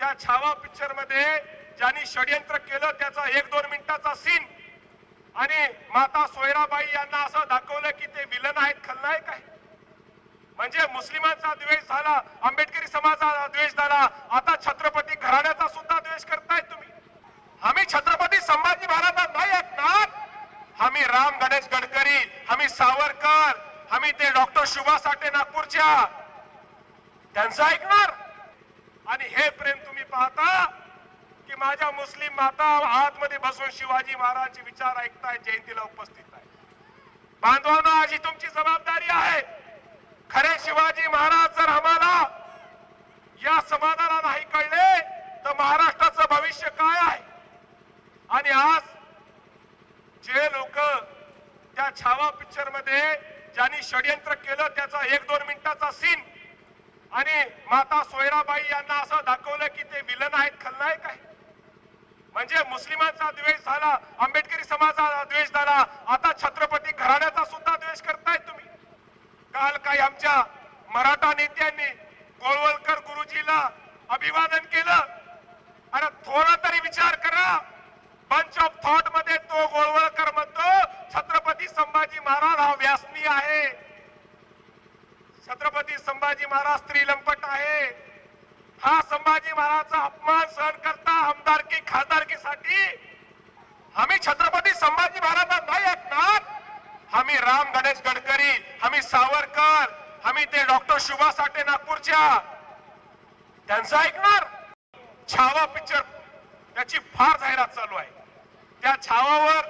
त्या छावा पिक्चरमध्ये ज्यांनी षडयंत्र केलं त्याचा एक दोन मिनिटाचा सीन आणि माता सोयराबाई यांना असं दाखवलं की ते विलन आहेत खलनायक आहे म्हणजे मुस्लिमांचा द्वेष झाला आंबेडकरी समाजाचा द्वेष झाला. आता छत्रपती घराण्याचा सुद्धा द्वेष करताय तुम्ही. आम्ही छत्रपती संभाजी महाराजांना नाही ऐकणार. आम्ही राम गणेश गडकरी आम्ही सावरकर आम्ही ते डॉक्टर शुभा साठे नागपूरच्या. त्यांचं ऐकणार? आणि हे प्रेम तुम्ही पाहता की माझ्या मुस्लिम माता आतमध्ये बसून शिवाजी महाराजांचे विचार ऐकताय जयंतीला उपस्थित आहे. बांधवांना आज ही तुमची जबाबदारी आहे. खरे शिवाजी महाराज जर आम्हाला या समाजाला नाही कळले तर महाराष्ट्राचं भविष्य काय आहे? आणि आज जे लोक त्या छावा पिक्चरमध्ये ज्यांनी षडयंत्र केलं त्याचा एक दोन मिनिटाचा सीन आणि माता सोयराबाई यांना असं दाखवलं की ते विलन आहेत खलनायक आहे म्हणजे मुस्लिमांचा द्वेष झाला आंबेडकरी समाजाचा द्वेष झाला आता छत्रपती घराण्याचा सुद्धा द्वेष करताय तुम्ही. काल काही आमच्या मराठा नेत्यांनी गोळवलकर गुरुजीला अभिवादन केलं. अरे थोडा तरी विचार करा. बंच ऑफ थॉटमध्ये तो गोळवळकर म्हणतो छत्रपती संभाजी महाराज हा व्यासनी आहे. छत्रपती संभाजी महाराज स्त्रीलंपट आहे. हा संभाजी महाराजचा अपमान सहन करता आमदारकी खासदारकीसाठी आम्ही छत्रपती संभाजी महाराजांना नाही ऐकणार. आम्ही राम गणेश गडकरी आम्ही सावरकर आम्ही ते डॉक्टर शुभा साठे नागपूरच्या. त्यांचं ऐकणार? छावा पिक्चर त्याची फार जाहिरात चालू आहे. त्या छावावर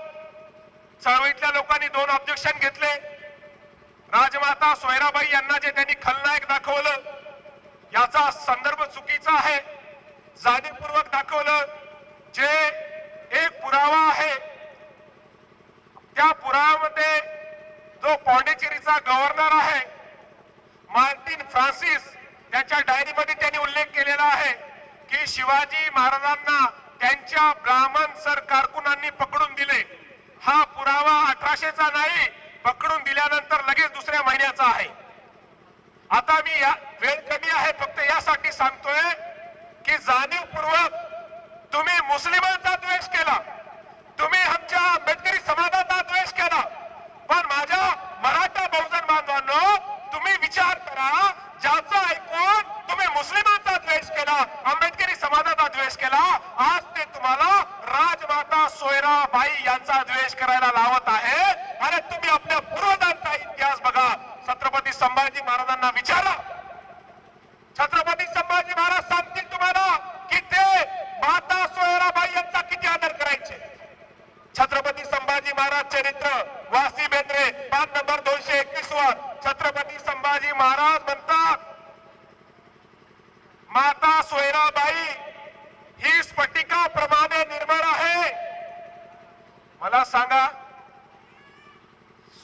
चळवळीतल्या लोकांनी दोन ऑब्जेक्शन घेतले. राजमाता सोयराबाई यांना जे त्यांनी खलनायक दाखवलं याचा संदर्भ चुकीचा आहे. जाणीवपूर्वक दाखवलं जे एक पुरावा आहे त्या पुराव्यामध्ये जो पॉंडिचेरीचा गव्हर्नर आहे मार्टिन फ्रान्सिस त्याच्या डायरीमध्ये त्यांनी उल्लेख केलेला आहे की शिवाजी महाराजांना त्यांच्या ब्राह्मण सर कारकुनांनी पकडून दिले. हा पुरावा अठराशेचा नाही पकडून दिल्यानंतर लगेच दुसऱ्या महिन्याचा आहे. आता मी या वेळ कमी आहे फक्त यासाठी सांगतोय की जाणीवपूर्वक तुम्ही मुस्लिमांचा द्वेष केला. तुम्ही आमच्या आंबेडकरी समाजाचा द्वेष केला. पण माझ्या मराठा बहुजन बांधवांनो तुम्ही विचार करा ज्याचं ऐकून तुम्ही मुस्लिमांचा द्वेष केला आंबेडकरी समाजाचा द्वेष केला आज ते तुम्हाला राजमाता सोयराबाई यांचा द्वेष करायला लावत आहे अरे तुम्ही आपल्या पूर्वजांचा इतिहास बघा छत्रपती संभाजी महाराजांना विचारा छत्रपती संभाजी महाराज सांगतील तुम्हाला की ते माता सोयराबाई यांचा किती आदर करायचे छत्रपती संभाजी महाराज चरित्र वासी बेंद्रे पाच नंबर दोनशे एकवीस वर छत्रपती संभाजी महाराज म्हणतात माता सोयराबाई ही स्फटिका प्रमाणे निर्मळ आहे. मला सांगा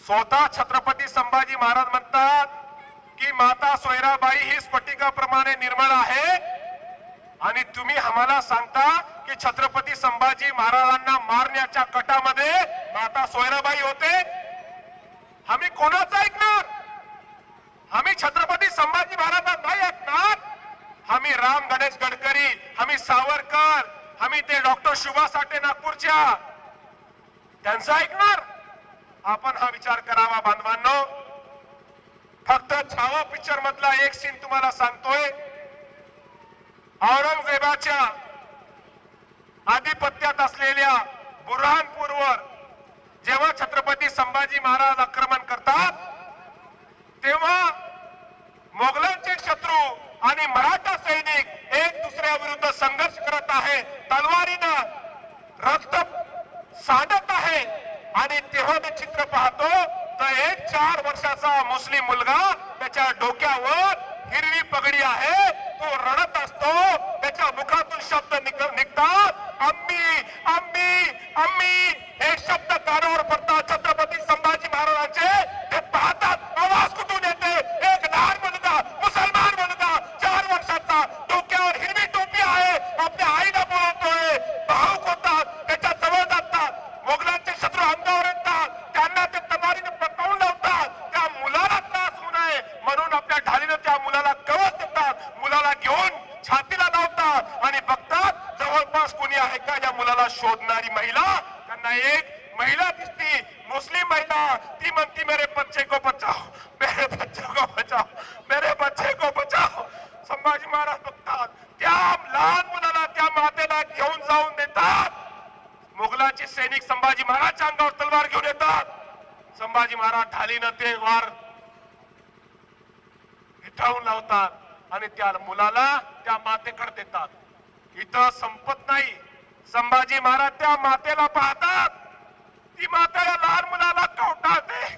स्वतः छत्रपती संभाजी महाराज म्हणतात की माता सोयराबाई ही स्फटिकाप्रमाणे निर्मळ आहे? आणि तुम्ही आम्हाला सांगता की छत्रपती संभाजी महाराजांना मारण्याच्या कटामध्ये माता सोयराबाई होते. आम्ही कोणाचं ऐकणार? आम्ही छत्रपती संभाजी महाराजांना नाही ऐकणार. आम्ही राम गणेश गडकरी आम्ही सावरकर आम्ही ते डॉक्टर शुभा साठे नागपूरच्या. त्यांचं ऐकणार? आपण हा विचार करावा बांधवांनो. फक्त छावा पिक्चर मधला एक सीन तुम्हाला सांगतोय. औरंगजेबाच्या आधिपत्यात असलेल्या बुरहानपूरवर जेव्हा छत्रपती संभाजी महाराज आक्रमण करतात तेव्हा मोगलांचे शत्रू आणि मराठा सैनिक एक दुसऱ्या विरुद्ध संघर्ष करत आहे. तलवारीनं रक्त साधत आहे. आणि तेव्हा मी चित्र पाहतो तर एक चार वर्षाचा मुस्लिम मुलगा त्याच्या डोक्यावर हिरवी पगडी आहे. तो रडत असतो त्याच्या मुखातून शब्द निघतात. आम्ही आम्ही आम्ही हे शब्द कानावर पडतात. छत्रपती संभाजी महाराजांचे ते पाहतात. आवाज कुठून येते एक लहान मुलगा मुसलमान मुलगा चार वर्षाचा डोक्यावर हिरवी टोपी आहे आपल्या आईला बोलवतोय भाऊक होतात त्याच्याजवळ जातात मोगलांचे शत्रू अंगावर येतात त्यांना ते तलवारीने पटवून लावतात त्या मुलाला त्रास होऊ नये म्हणून आपल्या ढालीनं त्या मुलाला कवच देतात मुलाला घेऊन छातीला लावतात आणि एखाद्या मुलाला शोधणारी महिला त्यांना एक महिला दिसती मुस्लिम महिला ती म्हणती मेरे बच्चे को बचाओ मेरे बच्चे को बचाओ मेरे बच्चे को बचाओ. संभाजी महाराज बघतात त्या लहान मुलाला त्या मातेला घेऊन जाऊन देतात? मुघलाचे सैनिक संभाजी महाराजच्या अंगावर तलवार घेऊन येतात. संभाजी महाराज ढालीनं ते वार विठावून लावतात आणि त्या मुलाला त्या मातेकडे देतात. इथं संपत नाही. संभाजी महाराज त्या मातेला पाहतात. ती मातेला लहान मुलाला कवटाळते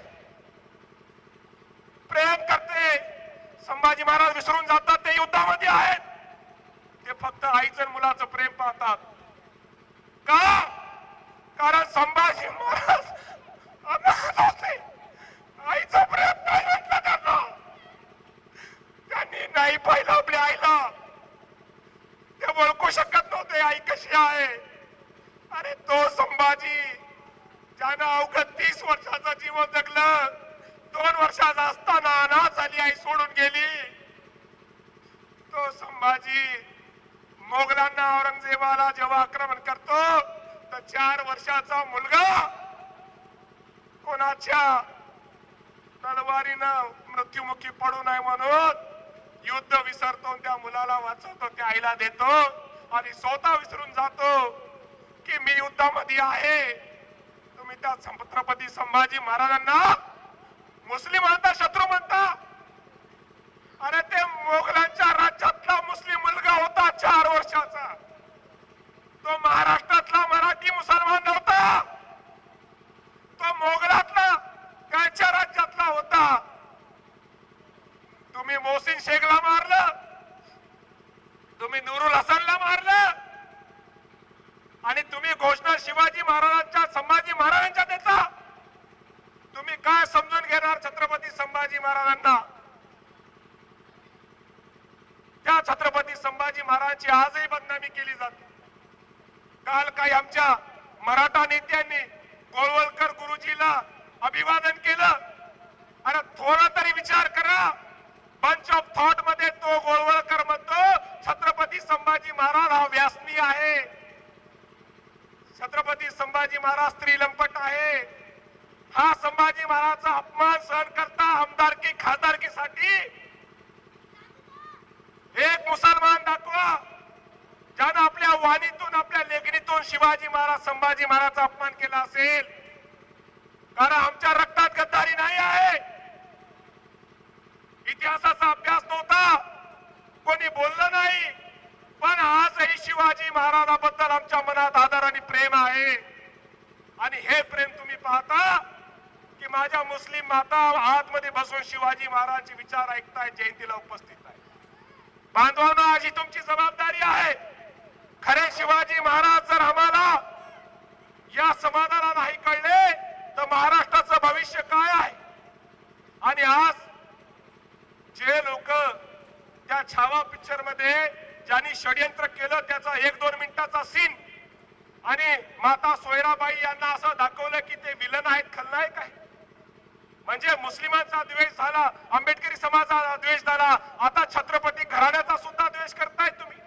प्रेम करते. संभाजी महाराज विसरून जातात. ते युद्धामध्ये आहेत. ते फक्त आईचं आणि मुलाचं प्रेम पाहतात. का? कारण संभाजी महाराज होते. आईचं प्रेम काय म्हटलं त्यांना. त्यांनी नाही पाहिलं आपल्या आईला. ते ओळखू शकत नव्हते आई कशी आहे. अरे तो संभाजी ज्यानं अवघड तीस वर्षाचं जीवन जगलं दोन वर्षाचा असताना अनाथ झाली आई सोडून गेली. तो संभाजी मोगलांना औरंगजेबाला जेव्हा आक्रमण करतो तर चार वर्षाचा मुलगा कोणाच्या तलवारीनं मृत्युमुखी पडू नये म्हणून युद्ध विसरतो त्या मुलाला वाचवतो त्या आईला देतो आणि स्वतः विसरून जातो की मी युद्धामध्ये आहे. तुम्ही छत्रपती संभाजी महाराजांना मुस्लिम म्हणता शत्रू म्हणता. अरे ते मोगलांच्या राज्यातला मुस्लिम मुलगा होता चार वर्षाचा. तो महाराष्ट्र मराठी मुसलमान नव्हता तो मोगलातला कायच्या राज्यातला होता तुम्ही मोहसिन शेखला मारलं तुम्ही नूरुल हसनला मारलं आणि तुम्ही घोषणा शिवाजी महाराजांच्या संभाजी महाराजांच्या देता तुम्ही काय समजून घेणार छत्रपती संभाजी महाराजांना. त्या छत्रपती संभाजी महाराजांची आजही बदनामी केली जाते. काल काही आमच्या मराठा नेत्यांनी गोळवलकर गुरुजीला अभिवादन केलं. अरे थोडा तरी विचार करा. बंच ऑफ थॉटमध्ये तो गोळवळकर म्हणतो छत्रपती संभाजी महाराज हा व्यासनी आहे. छत्रपती संभाजी महाराज स्त्रीलंपट आहे. हा संभाजी महाराजचा अपमान सहन करता आमदारकी खासदारकीसाठी एक मुसलमान दाखवा ज्यानं आपल्या वाणीतून आपल्या लेखणीतून शिवाजी महाराज संभाजी महाराजचा अपमान केला असेल. कारण आमच्या रक्तात गद्दारी नाही आहे. इतिहासाचा अभ्यास नव्हता. कोणी बोललं नाही. पण आजही शिवाजी महाराजाबद्दल आमच्या मनात आदर आणि प्रेम आहे. आणि हे प्रेम तुम्ही पाहता की माझ्या मुस्लिम माता आतमध्ये बसून शिवाजी महाराजांचे विचार ऐकताय जयंतीला उपस्थित आहे बांधवांना अशी तुमची जबाबदारी आहे. खरे शिवाजी महाराज जर आम्हाला या समाजाला नाही कळले तर महाराष्ट्राचं भविष्य काय आहे? आणि आज जे लोक त्या छावा पिक्चरमध्ये ज्यांनी षडयंत्र केलं त्याचा एक दोन मिनिटाचा सीन आणि माता सोयराबाई यांना असं दाखवलं की ते विलन आहेत खलनायक आहे म्हणजे मुस्लिमांचा द्वेष झाला आंबेडकरी समाजाचा द्वेष झाला आता छत्रपती घराण्याचा सुद्धा द्वेष करताय तुम्ही.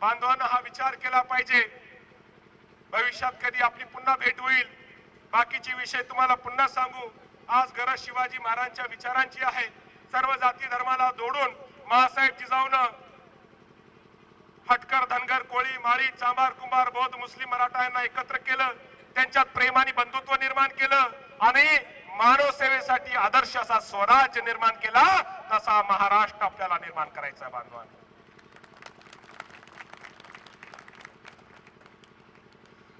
बांधवांना हा विचार केला पाहिजे. भविष्यात कधी आपली पुन्हा भेट होईल? बाकीचे विषय तुम्हाला पुन्हा सांगू. आज गरज शिवाजी महाराजांच्या विचारांची आहे. सर्व जाती धर्माला जोडून महासाहेब जिजाऊनं हटकर धनगर कोळी माळी चांभार कुंभार बौद्ध मुस्लिम मराठा यांना एकत्र केलं. त्यांच्यात प्रेम आणि बंधुत्व निर्माण केलं. आणि मानव सेवेसाठी आदर्श असा स्वराज्य निर्माण केला तसा महाराष्ट्र आपल्याला निर्माण करायचा आहे बांधवांनो.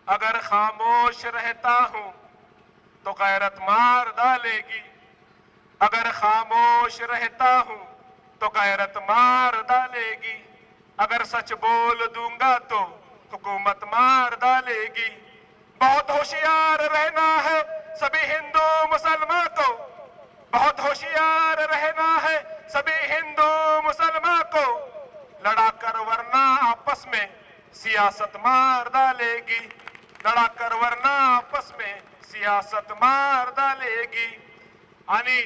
अगर खामोश रहता हूं तो गैरत मार डालेगी. अगर खामोश रहता हूं तो गैरत मार डालेगी. अगर सच बोल दूंगा तो हुकूमत मार डालेगी. बहुत होशियार रहना है सभी हिंदू मुसलमान को बहुत होशियार रहना है। सभी हिंदू मुसलमान को लड़ा कर वरना आपस में सियासत मार डालेगी। लड़ा कर वरना आपस में सियासत मार डालेगी। आणि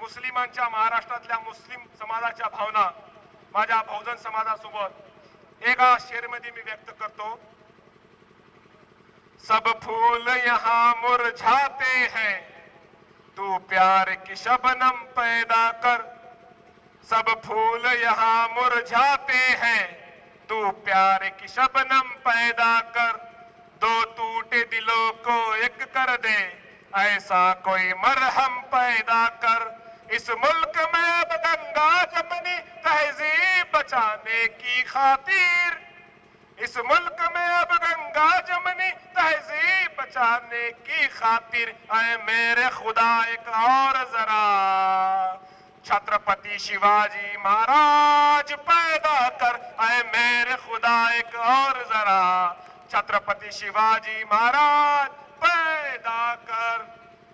मुस्लिमांच्या महाराष्ट्रातल्या मुस्लिम समाजाच्या भावना माझ्या बहुजन समाजासोबत एका शेरमध्ये मी व्यक्त करतो. سب پھول یہاں مرجھاتے ہیں۔ تو پیار کی شبنم پیدا کر۔ سب پھول یہاں مرجھاتے ہیں۔ تو پیار کی شبنم پیدا کر۔ دو ٹوٹے دلوں کو ایک کر دے۔ ایسا کوئی مرہم پیدا کر۔ اس ملک میں اب گنگا جمنی تہذیب بچانے کی خاطر۔ اس ملک میں اب گنگا جمنی तहजीब बचाने की खातिर अय मेरे खुदा एक और जरा छत्रपति शिवाजी महाराज पैदा कर अय मेरे खुदा एक और जरा छत्रपति शिवाजी महाराज पैदा कर